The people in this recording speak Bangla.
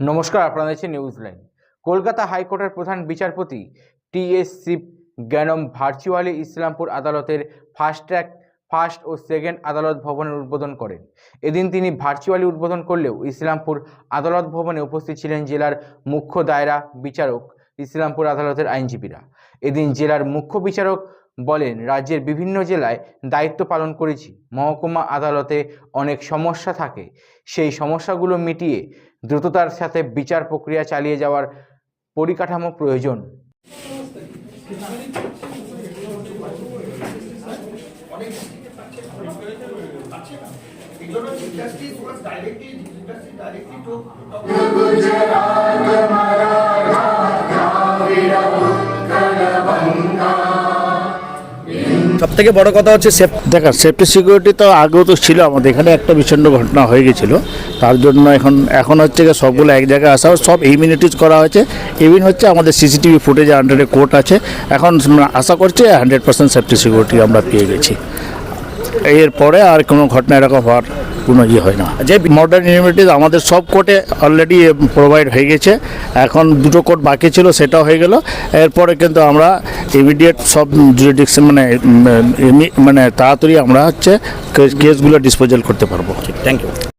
নমস্কার, আপনারা দেখছেন নিউজ লাইন কলকাতা হাইকোর্টের প্রধান বিচারপতি T S Gnanam virtually Islampur আদালতের ফাস্ট ট্র্যাক ফার্স্ট ও সেকেন্ড আদালত ভবনের উদ্বোধন করেন। এদিন তিনি ভার্চুয়ালি উদ্বোধন করলেও ইসলামপুর আদালত ভবনে উপস্থিত ছিলেন জেলার মুখ্য দায়রা বিচারক, ইসলামপুর আদালতের আইনজীবীরা। এদিন জেলার মুখ্য বিচারক বলেন রাজ্যের বিভিন্ন জেলায় দায়িত্ব পালন করেছি। মহকুমা আদালতে অনেক সমস্যা থাকে। সেই সমস্যাগুলো মিটিয়ে দ্রুততার সাথে বিচার প্রক্রিয়া চালিয়ে যাওয়ার পরিকাঠামো প্রয়োজন। Justice সব থেকে বড় কথা হচ্ছে সেফ দেখা সেফটি সিকিউরিটি তো আগেও তো ছিল আমাদের। এখানে একটা বিচ্ছন্ন ঘটনা হয়ে গেছিল। তার জন্য এখন এখন হচ্ছে সবগুলো এক জায়গায় আসা সব ইমিউনিটিজ করা হয়েছে। ইভিন হচ্ছে আমাদের সিসিটিভি ফুটেজে আন্ডারে কোর্ট আছে। এখন আশা করছে হান্ড্রেড পার্সেন্ট সেফটি সিকিউরিটি আমরা পেয়ে গেছি। এরপরে আর কোনো ঘটনা এরকম হওয়ার কোনো ইয়ে হয় না। যে মডার্ন ইউনিভার্সিটিজ আমাদের সব কোর্টে অলরেডি প্রোভাইড হয়ে গেছে। এখন দুটো কোর্ট বাকি ছিল সেটাও হয়ে গেল। এরপরে কিন্তু আমরা ইমিডিয়েট সব জুরিডিকশন মানে মানে তাড়াতাড়ি আমরা হচ্ছে কেসগুলো ডিসপোজাল করতে পারব। Thank you